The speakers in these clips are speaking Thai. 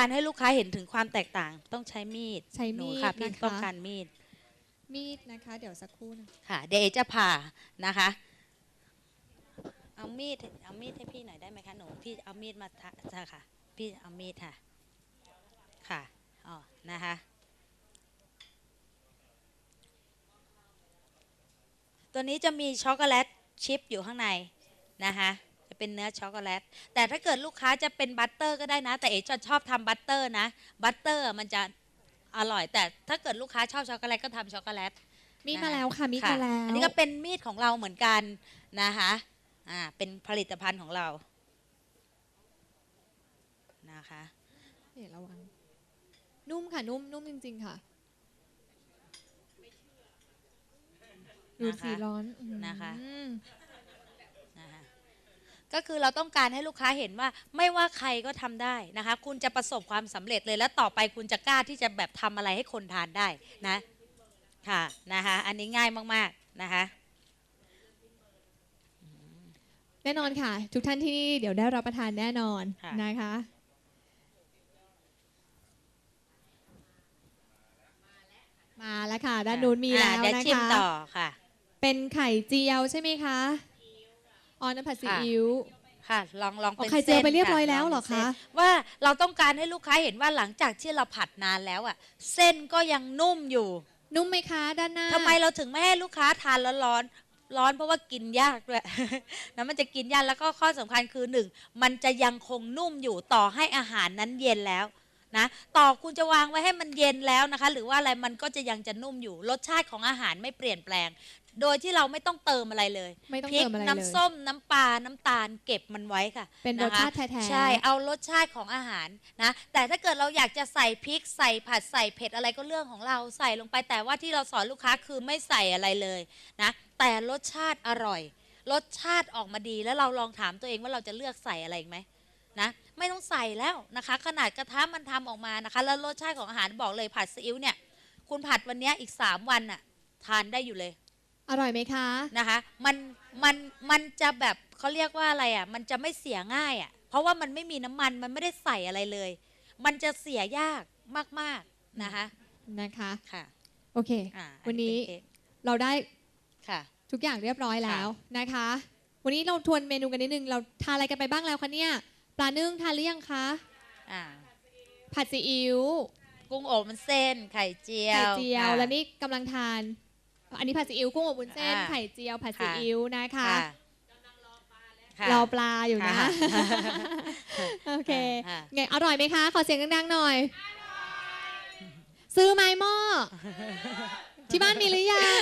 การให้ลูกค้าเห็นถึงความแตกต่าง ต้องใช้มีดใช้หนูมีดค่ะพี่นะคะ ต้องการมีดมีดนะคะ เดี๋ยวสักครู่นะค่ะ เดี๋ยวเอจะผ่านะคะ เอามีดเอามีดให้พี่หน่อยได้ไหมคะหนูพี่เอามีดมาทะจ้ะค่ะ พี่เอามีดค่ะ ค่ะอ๋อนะคะ ตัวนี้จะมีช็อกโกแลตชิพอยู่ข้างในนะคะ จะเป็นเนื้อช็อกโกแลต แต่ถ้าเกิดลูกค้าจะเป็นบัตเตอร์ก็ได้นะ แต่เอ๋จะชอบทำบัตเตอร์นะ บัตเตอร์มันจะอร่อย แต่ถ้าเกิดลูกค้าชอบช็อกโกแลตก็ทำช็อกโกแลต มีดนะคะมาแล้วค่ะ มีดค่ะมาแล้ว อันนี้ก็เป็นมีดของเราเหมือนกันนะคะอ่า เป็นผลิตภัณฑ์ของเรา นะคะเดี๋ยวระวัง นุ่มค่ะ นุ่ม นุ่มจริง ๆ ค่ะดูนะคะสีร้อนอื้อหือนะคะนะคะ ก็คือเราต้องการให้ลูกค้าเห็นว่าไม่ว่าใครก็ทำได้นะคะ คุณจะประสบความสำเร็จเลย และต่อไปคุณจะกล้าที่จะแบบทำอะไรให้คนทานได้นะค่ะนะคะอันนี้ง่ายมากๆนะคะแน่นอนค่ะ ทุกท่านที่นี่เดี๋ยวได้รับประทานแน่นอนค่ะนะคะ มาแล้วค่ะ ด้านนู้นมีอ่าแล้วเดี๋ยวนะชิมคะต่อค่ะ เป็นไข่เจียวใช่ไหมคะ อ๋อน้ำผัดซีค่ะอิ๊ว ค่ะลองลองอ๋อเป็นไข่เจียวส้นไปเรียบค่ะร้อยแล้วงเหรอป็นส้นคะว่าเราต้องการให้ลูกค้าเห็นว่าหลังจากที่เราผัดนานแล้วอะ เส้นก็ยังนุ่มอยู่นุ่มไหมคะ ด้านหน้าทำไมเราถึงไม่ให้ลูกค้าทานร้อนๆร้อนเพราะว่ากินยากด้วย นะมันจะกินยากแล้วก็ข้อสำคัญคือหนึ่งมันจะยังคงนุ่มอยู่ต่อให้อาหารนั้นเย็นแล้วนะต่อคุณจะวางไว้ให้มันเย็นแล้วนะคะ หรือว่าอะไรมันก็จะยังจะนุ่มอยู่รสชาติของอาหารไม่เปลี่ยนแปลง โดยที่เราไม่ต้องเติมอะไรเลยไม่ต้องพริกเติมอะไรเลย น้ำส้มน้ำปลาน้ำตาลเก็บมันไว้ค่ะเป็นรสนะคะชาติแท้ๆ ใช่เอารสชาติของอาหารนะแต่ถ้าเกิดเราอยากจะใส่พริกใส่ผัดใส่เผ็ดอะไรก็เรื่องของเราใส่ลงไปแต่ว่าที่เราสอนลูกค้าคือไม่ใส่อะไรเลยนะแต่รสชาติอร่อย รสชาติออกมาดีแล้วเราลองถามตัวเองว่าเราจะเลือกใส่อะไรอีกไหมนะไม่ต้องใส่แล้วนะคะ ขนาดกระทะมันทำออกมานะคะ แล้วรสชาติของอาหารบอกเลยผัดซีอิ๊วเนี่ย คุณผัดวันเนี้ยอีก 3 วันน่ะ ทานได้อยู่เลย อร่อยไหมคะ นะคะ มันมันมันจะแบบเขาเรียกว่าอะไรอะ มันจะไม่เสียง่ายอะ เพราะว่ามันไม่มีน้ำมันมันไม่ได้ใส่อะไรเลย มันจะเสียยากมากๆนะคะ นะคะ ค่ะโอเค อ่าวันนี้อัเป็เค้กเราได้ค่ะทุกอย่างเรียบร้อยแล้วนะคะ วันนี้เราทวนเมนูกันนิดนึง เราทานอะไรกันไปบ้างแล้วคะเนี่ย ปลานึ่งทานหรือยังคะ อ่าผัดซีอิ๊ว กุ้งอบมันเส้นไข่เจียวไข่เจียว ค่ะและนี่กำลังทาน อันนี้ผัดซีอิ๊วกุ้งอบวุ้นเส้น อ่าไข่เจียวผัดซีค่ะ อิ๊วนะคะ ค่ะ รอปลาอยู่นะ ค่ะ โอเคค่ะไงอร่อยไหมคะ ขอเสียงดังๆหน่อย ซื้อไม้หม้อ ที่บ้านมีหรือยังอ่า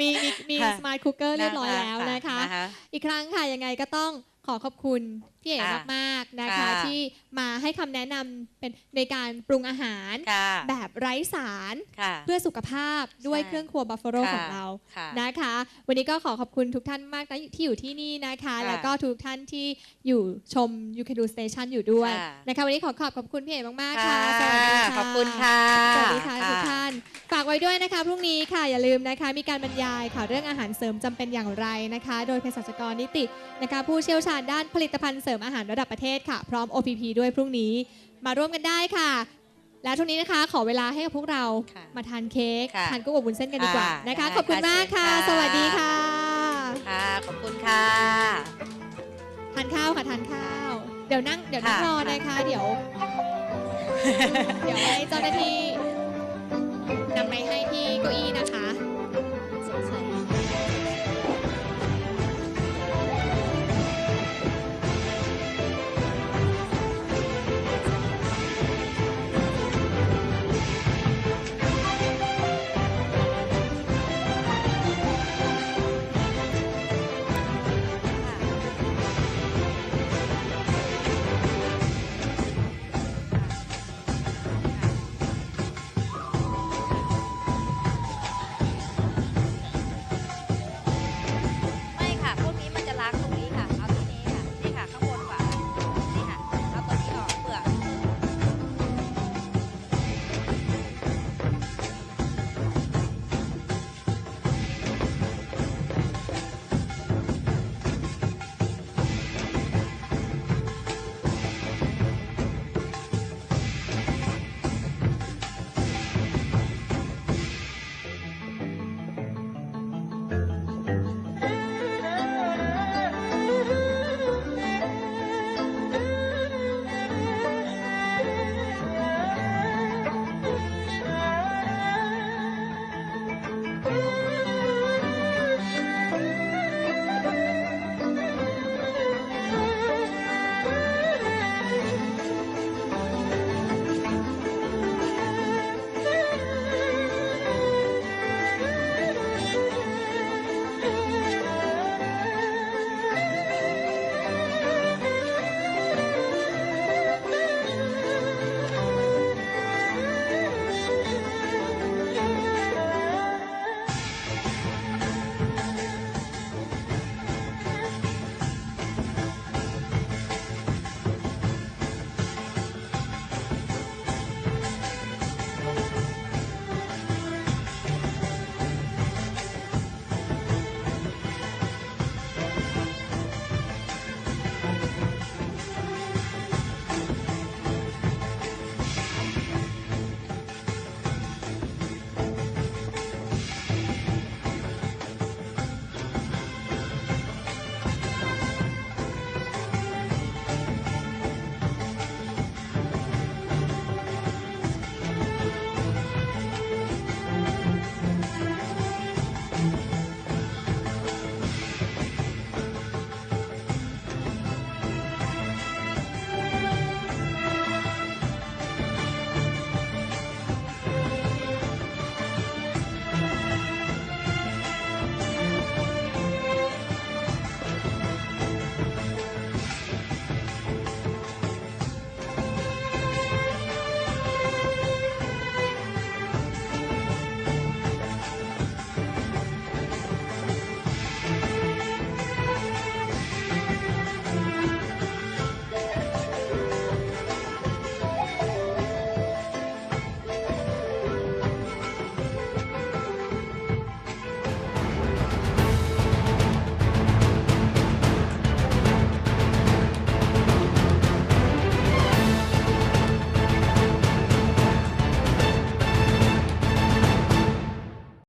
มีมีมีค่ะสมาร์ทคุกเกอร์เรียบร้อยแล้วนะคะนะคะอีกครั้งค่ะยังไงก็ต้องขอขอบคุณพี่เอ๋ค่ะมากๆนะคะ ค่ะ ที่มาให้คำแนะนำเป็นในการปรุงอาหาร ค่ะแบบไร้สารค่ะ เพื่อสุขภาพด้วยใช่ เครื่องครัวบัฟเฟ o ค่ะของเรา ค่ะ นะคะ วันนี้ก็ขอขอบคุณทุกท่านมากนะที่อยู่ที่นี่นะคะ ค่ะแล้วก็ทุกท่านที่อยู่ชม You Can Do Station อยู่ด้วยค่ะ นะคะ วันนี้ขอขอบขอบคุณพี่เอ๋มาก ๆ ค่ะ สวัสดีค่ะขอบคุณค่ะ สวัสดีค่ะทุกท่าน ฝากไว้ด้วยนะคะพรุ่งนี้ค่ะอย่าลืมนะคะ มีการบรรยายข่าวเรื่องอาหารเสริมจำเป็นอย่างไรนะคะ โดยเภสัชกรนิตินะคะผู้เชี่ยวชาญด้านผลิตภัณฑ์เสริมอาหารระดับประเทศค่ะ พร้อม OPP ด้วยพรุ่งนี้ มาร่วมกันได้ค่ะ และทุกนี้นะคะ ขอเวลาให้กับพวกเราค่ะมาทานเค้กค่ะทานกุ้งอบวุ้นเส้นกันดีกว่าค่ะนะคะได้ขอบคุณค่ะมากค่ะเชิญค่ะ สวัสดีค่ะค่ะขอบคุณค่ะทานข้าวค่ะทานข้าว เดี๋ยวนั่งเดี๋ยวนั่งค่ะรอนะคะ เดี๋ยว เดี๋ยวให้เจ้าหน้าที่นำไป ให้